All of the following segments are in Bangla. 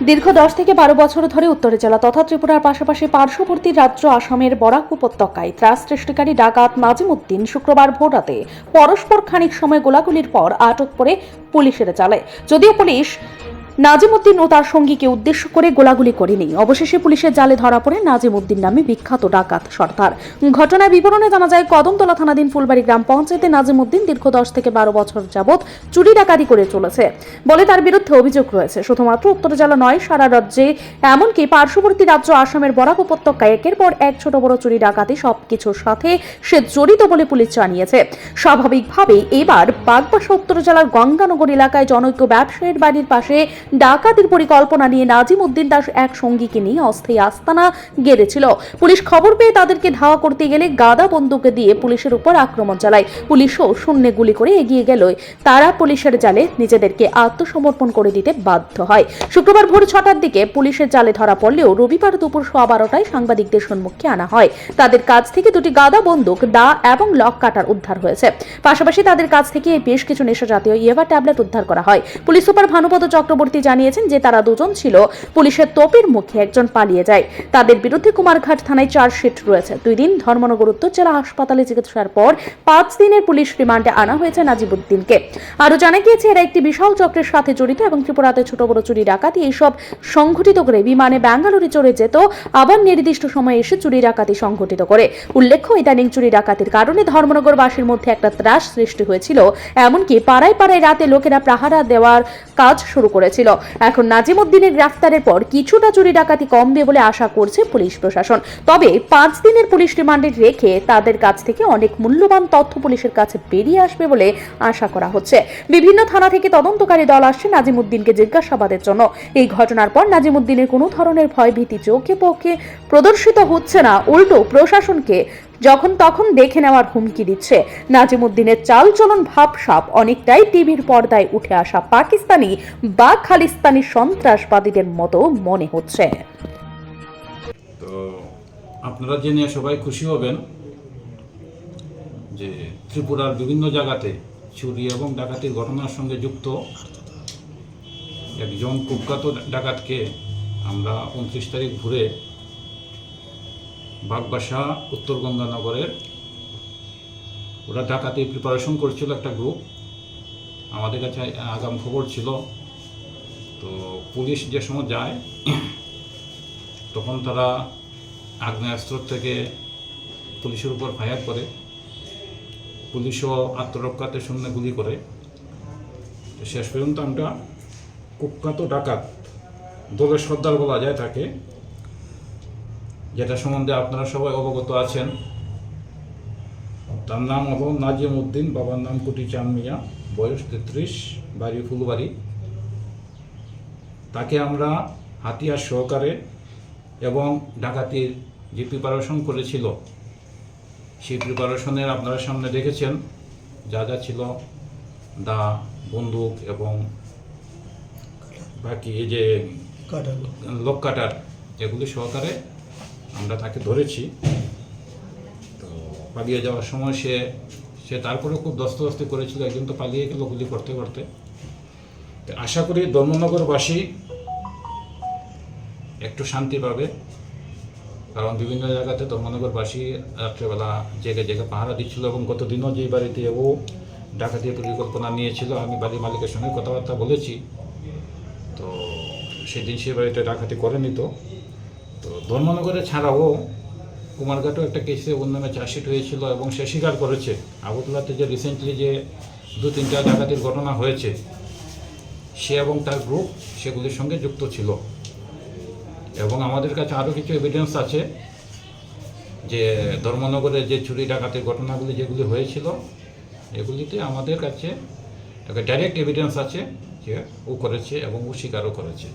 দীর্ঘ দশ থেকে বারো বছর ধরে উত্তরে জেলা তথা ত্রিপুরার পাশাপাশি পার্শ্ববর্তী রাজ্য আসামের বরাক উপত্যকায় ত্রাস সৃষ্টিকারী ডাকাত নাজিমুদ্দিন শুক্রবার ভোরাতে পরস্পর খানিক সময় গোলাগুলির পর আটক করে পুলিশের চালায় যদিও পুলিশ নাজিমুদ্দিন ও তার সঙ্গীকে উদ্দেশ্য করে গোলাগুলি করেনি অবশেষে পুলিশের জালে ধরা পড়ে নাজিমুদ্দিন নামে বিখ্যাত ডাকাত সর্দার। ঘটনার বিবরণে জানা যায়, কদমতলা থানাধীন ফুলবাড়ি গ্রাম পঞ্চায়েতে নাজিমুদ্দিন দীর্ঘ দশ থেকে বারো বছর যাবৎ চুরি ডাকাতি করে চলেছে বলে তার বিরুদ্ধে অভিযোগ রয়েছে। শুধুমাত্র উত্তর জেলা নয়, সারা রাজ্যে এমনকি পার্শ্ববর্তী রাজ্য আসামের বরাক উপত্যকায় একের পর এক ছোট বড় চুরি ডাকাতি সবকিছুর সাথে সে জড়িত বলে পুলিশ জানিয়েছে। স্বাভাবিকভাবেই এবার বাগবাসা উত্তর জেলার গঙ্গানগর এলাকায় জনৈক্য ব্যবসায়ীর বাড়ির পাশে ডাকাতির পরিকল্পনা নিয়ে নাজিম উদ্দিন তার এক সঙ্গীকে নিয়ে অস্থায়ী আস্তানা গেড়েছিল। পুলিশ খবর পেয়ে তাদেরকে ধাওয়া করতে গেলে গাদা বন্দুকে দিয়ে পুলিশের উপর আক্রমণ চালায়। পুলিশও শূন্যে গুলি করে এগিয়ে গেল। তারা পুলিশের জালে নিজেদেরকে আত্মসমর্পণ করে দিতে বাধ্য হয়। শুক্রবার ভোর ছটার দিকে পুলিশের জালে ধরা পড়লেও রবিবার দুপুর সোয়া বারোটায় সাংবাদিকদের সম্মুখে আনা হয়। তাদের কাছ থেকে দুটি গাদা বন্দুক দা এবং লক কাটার উদ্ধার হয়েছে। পাশাপাশি তাদের কাছ থেকে বেশ কিছু নেশা জাতীয় ইয়েভা ট্যাবলেট উদ্ধার করা হয়। পুলিশ সুপার ভানুপদ চক্রবর্তী জানিয়েছেন যে তারা দুজন ছিল। পুলিশের তোপের মুখে একজন পালিয়ে যায়। তাদের বিরুদ্ধে কুমারঘাট থানায় চার্জশিট রয়েছে। দুই দিন ধর্মনগর উত্তর জেলা হাসপাতালে চিকিৎসার পর পাঁচ দিনের পুলিশ রিমান্ডে আনা হয়েছে নাজিবুদ্দিনকে। আরও জানা গিয়েছে, এরা একটি বিশাল চক্রের সাথে জড়িত এবং ত্রিপুরাতে ছোট বড় চুরি ডাকাতি এইসব সংঘটিত করে বিমানে ব্যাঙ্গালোরে চড়ে যেত, আবার নির্দিষ্ট সময়ে এসে চুরি ডাকাতি সংঘটিত করে। উল্লেখ্য, ইদানিং চুরি ডাকাতির কারণে ধর্মনগরবাসীর মধ্যে একটা ত্রাস সৃষ্টি হয়েছিল। এমনকি পাড়ায় পাড়ায় রাতে লোকেরা পাহারা দেওয়ার কাজ শুরু করেছিল। এখন নাজিমুদ্দিনের গ্রেফতারের পর কিছুটা চুরি ডাকাতি কমবে বলে আশা করছে পুলিশ প্রশাসন। তবে পাঁচ দিনের পুলিশ রিমান্ডে রেখে তাদের কাছ থেকে অনেক মূল্যবান তথ্য পুলিশের কাছে বেরিয়ে আসবে বলে আশা করা হচ্ছে। বিভিন্ন থানা থেকে তদন্তকারী দল আসছে নাজিমুদ্দিনকে জিজ্ঞাসাবাদের জন্য। এই ঘটনার পর নাজিমুদ্দিনের কোনো ধরনের ভয়ভীতি চোখে পক্ষে প্রদর্শিত হচ্ছে না। উল্টো প্রশাসনকে যখন তখন দেখে নেওয়ার হুমকি দিচ্ছে। নাজিমুদ্দিনের চালচলন ভাবসাপ অনেকটাই টিভির পর্দায় উঠে আসা পাকিস্তানি বা খালিস্তানি সন্ত্রাসবাদীদের মতো মনে হচ্ছে। তো আপনারা জেনে সবাই খুশি হবেন যে ত্রিপুরার বিভিন্ন জায়গাতে চুরি এবং ডাকাতির ঘটনার সঙ্গে যুক্ত একজন কুখ্যাত ডাকাতকে আমরা উনত্রিশ তারিখ ঘুরে বাগবাসা, উত্তর গঙ্গানগরের। ওরা ডাকাতি প্রিপারেশন করছিল একটা গ্রুপ আমাদের কাছে আগাম খবর ছিল। তো পুলিশ যে সময় যায়, তখন তারা আগ্নেয়াস্ত্র থেকে পুলিশের উপর ফায়ার করে। পুলিশও আত্মরক্ষাতে শূন্য গুলি করে। শেষ পর্যন্ত আমরা কুখ্যাত ডাকাত, দলের সর্দার বলা যায় তাকে যেটা সম্বন্ধে আপনারা সবাই অবগত আছেন। তার নাম হল নাজিম উদ্দিন বাবার নাম কুটি চাঁদ মিয়া বয়স তেত্রিশ বাড়ি ফুলবাড়ি। তাকে আমরা হাতিয়ার সহকারে এবং ডাকাতির যে প্রিপারেশন করেছিল সেই প্রিপারেশনের আপনারা সামনে দেখেছেন। যা যা ছিল দা বন্দুক এবং বাকি এই যে লোক কাটার এগুলি সহকারে আমরা তাকে ধরেছি। তো পালিয়ে যাওয়ার সময় সে সে তারপরে খুব দস্তদস্তি করেছিল, একজন তো পালিয়ে গেল গুলি করতে করতে। তো আশা করি ধর্মনগরবাসী একটু শান্তি পাবে। কারণ বিভিন্ন জায়গাতে ধর্মনগরবাসী রাত্রেবেলা জেগে জেগে পাহারা দিচ্ছিল এবং গত দিনও যেই বাড়িতে ও ডাকাতি পরিকল্পনা নিয়েছিল, আমি বাড়ির মালিকের সঙ্গে কথাবার্তা বলেছি। তো সেদিন সে বাড়িতে ডাকাতি করেনি তো। তো ধর্মনগরে ছাড়াও কুমারঘাটও একটা কেসে ওর নামে চার্জশিট হয়েছিল এবং সে স্বীকার করেছে। আগরতলাতে যে রিসেন্টলি যে দু, তিনটা ডাকাতির ঘটনা হয়েছে, সে এবং তার গ্রুপ সেগুলির সঙ্গে যুক্ত ছিল। এবং আমাদের কাছে আরও কিছু এভিডেন্স আছে যে ধর্মনগরে যে চুরি ডাকাতির ঘটনাগুলি যেগুলি হয়েছিল, এগুলিতে আমাদের কাছে একটা ডাইরেক্ট এভিডেন্স আছে যে ও করেছে এবং ও স্বীকারও করেছে।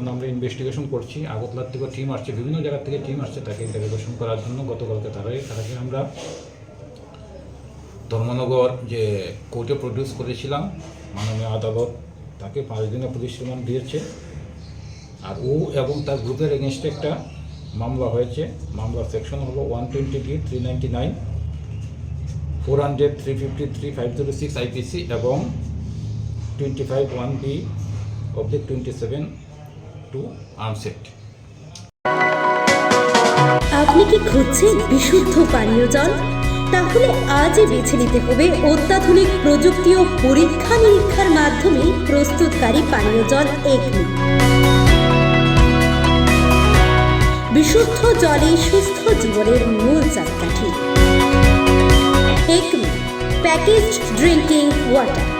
এখন আমরা ইনভেস্টিগেশন করছি। আগরতলার থেকে টিম আসছে, বিভিন্ন জায়গা থেকে টিম আসছে তাকে ইন্টারভিউশন করার জন্য। গতকালকে তারাই, তাকে আমরা ধর্মনগর যে কোর্টে প্রডিউস করেছিলাম, মাননীয় আদালত তাকে পাঁচ দিনের পুলিশ রিমান্ড দিয়েছে। আর ও এবং তার গ্রুপের এগেনস্টে একটা মামলা হয়েছে। মামলার সেকশন হলো one twenty B three ninety nine four hundred three fifty three five zero six IPC এবং twenty five one B oblique twenty seven two arms act আপনি কি খুঁজছেন বিশুদ্ধ পানীয় জল? তাহলে আজই বেছে নিতে হবে অত্যাধুনিক প্রযুক্তি ও পরীক্ষা নিরীক্ষার মাধ্যমে প্রস্তুতকারী পানীয় জল এগনি। বিশুদ্ধ জলে সুস্থ জীবনের মূল চাকাঠি। Acme packaged drinking water.